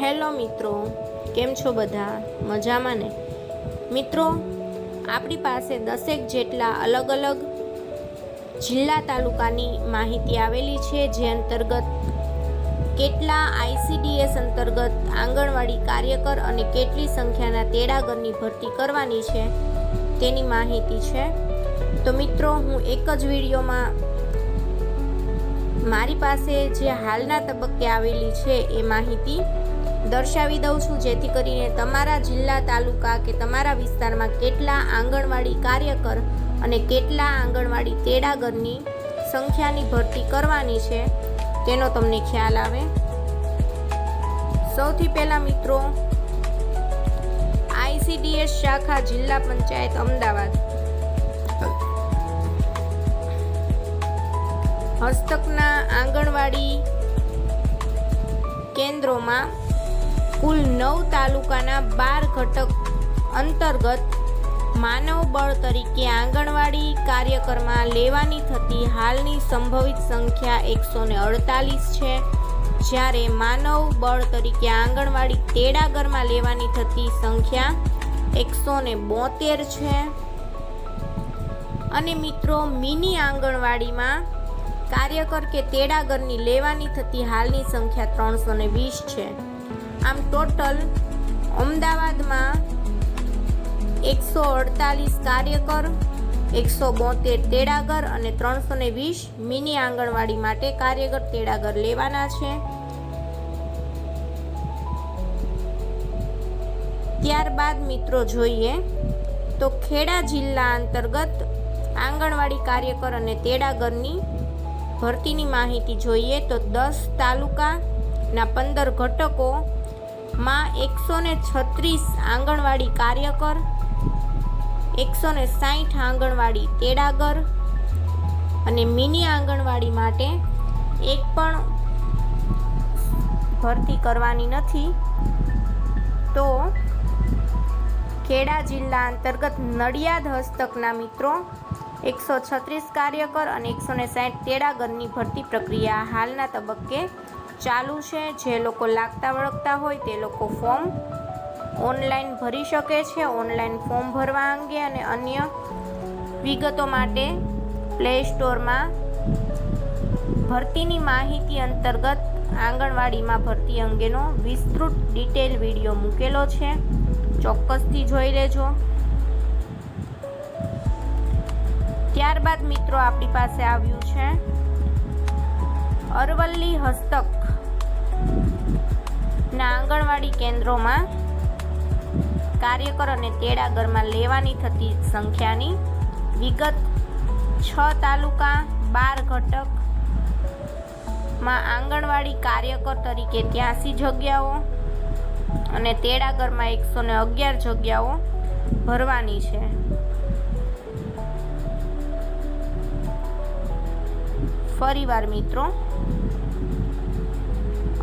Hello મિત્રો, કેમ છો બધા? મજામાં ને? મિત્રો, આપણી પાસે દસેક જેટલા અલગ અલગ જિલ્લા તાલુકાની માહિતી આવેલી છે, જે અંતર્ગત કેટલા આઈસીડીએસ અંતર્ગત આંગણવાડી કાર્યકર અને કેટલી સંખ્યાના તેડાગરની ભરતી કરવાની છે, તેની માહિતી છે. તો મિત્રો, હું એક જ વિડીયોમાં મારી પાસે જે હાલના તબક્કે આવેલી છે, એ માહિતી દર્શાવી દઉં છું, જેથી કરીને તમારા જિલ્લા, તાલુકા કે તમારા વિસ્તારમાં કેટલા આંગણવાડી કાર્યકર અને કેટલા આંગણવાડી તેડાગરની સંખ્યાની ભરતી કરવાની છે, તેનો તમને ખ્યાલ આવે. સૌથી પહેલાં મિત્રો આઈસીડીએસ શાખા જિલ્લા પંચાયત અમદાવાદ. હસ્તકના આંગણવાડી કેન્દ્રોમાં કુલ નવ તાલુકાના બાર ઘટક અંતર્ગત માનવ બળ તરીકે આંગણવાડી કાર્યકરમાં લેવાની થતી હાલની સંભવિત સંખ્યા એકસો ને અડતાલીસ છે. જ્યારે માનવ બળ તરીકે આંગણવાડી તેડાગરમાં લેવાની થતી સંખ્યા એકસો ને બોતેર છે. અને મિત્રો, મિની આંગણવાડીમાં કાર્યકર કે તેડાગરની લેવાની થતી હાલની સંખ્યા ત્રણસો ને વીસ છે. આમ ટોટલ અમદાવાદમાં એકસો અડતાલીસ કાર્યકર, એકસો બોતેર તેડાગર અને ત્રણસો ને વીસ મિની આંગણવાડી માટે કાર્યકર તેડાગર લેવાના છે. ત્યારબાદ મિત્રો જોઈએ તો ખેડા જિલ્લા અંતર્ગત આંગણવાડી કાર્યકર અને તેડાગરની ભરતીની માહિતી જોઈએ તો દસ તાલુકાના પંદર ઘટકોમાં એકસો ને છત્રીસ આંગણવાડી કાર્યકર, એકસો ને સાઠ આંગણવાડી તેડાગર અને મિની આંગણવાડી માટે એક પણ ભરતી કરવાની નથી. તો ખેડા જિલ્લા અંતર્ગત નડિયાદ હસ્તકના મિત્રો, એકસો છત્રીસ કાર્યકર અને એકસો ને સાઠ તેડાગરની ભરતી પ્રક્રિયા હાલના તબક્કે ચાલુ છે. જે લોકો લાગતા વળગતા હોય તે લોકો ફોર્મ ઓનલાઈન ભરી શકે છે. ઓનલાઈન ફોર્મ ભરવા અંગે અને અન્ય વિગતો માટે પ્લે સ્ટોરમાં ભરતીની માહિતી અંતર્ગત આંગણવાડીમાં ભરતી અંગેનો વિસ્તૃત ડિટેલ વીડિયો મૂકેલો છે. ચોક્કસથી જોઈ લેજો. ત્યારબાદ મિત્રો આપણી પાસે આવ્યું છે અરવલ્લી હસ્તક ના આંગણવાડી કેન્દ્રોમાં કાર્યકર અને તેડાગરમાં લેવાની થતી સંખ્યાની વિગત છ તાલુકા, બાર ઘટકમાં આંગણવાડી કાર્યકર તરીકે ત્યાંસી જગ્યાઓ અને તેડાગરમાં એકસો ને અગિયાર જગ્યાઓ ભરવાની છે. ફરીવાર મિત્રો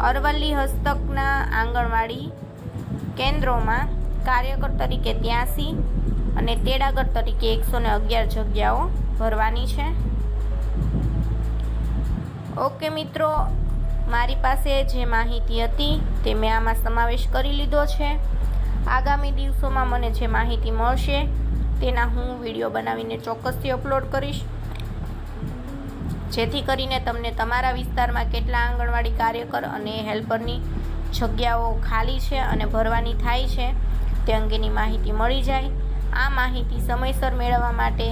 અરવલ્લી હસ્તકના આંગણવાડી કેન્દ્રોમાં કાર્યકર તરીકે ત્યાંસી અને તેડાગર તરીકે એકસો ને અગિયાર જગ્યાઓ ભરવાની છે. ઓકે મિત્રો, મારી પાસે જે માહિતી હતી તે મેં આમાં સમાવેશ કરી લીધો છે. આગામી દિવસોમાં મને જે માહિતી મળશે તેના હું વીડિયો બનાવીને ચોક્કસથી અપલોડ કરીશ. જેથી કરીને તમને તમારા વિસ્તારમાં કેટલા આંગણવાડી કાર્યકર અને હેલ્પરની જગ્યાઓ ખાલી છે અને ભરવાની થાય છે તે અંગેની માહિતી મળી જાય. આ માહિતી સમયસર મેળવવા માટે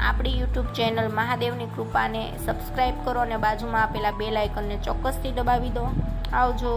આપણી યુટ્યુબ ચેનલ મહાદેવની કૃપાને સબસ્ક્રાઈબ કરો અને બાજુમાં આપેલા બે લાઇકનને ચોક્કસથી દબાવી દો. આવજો.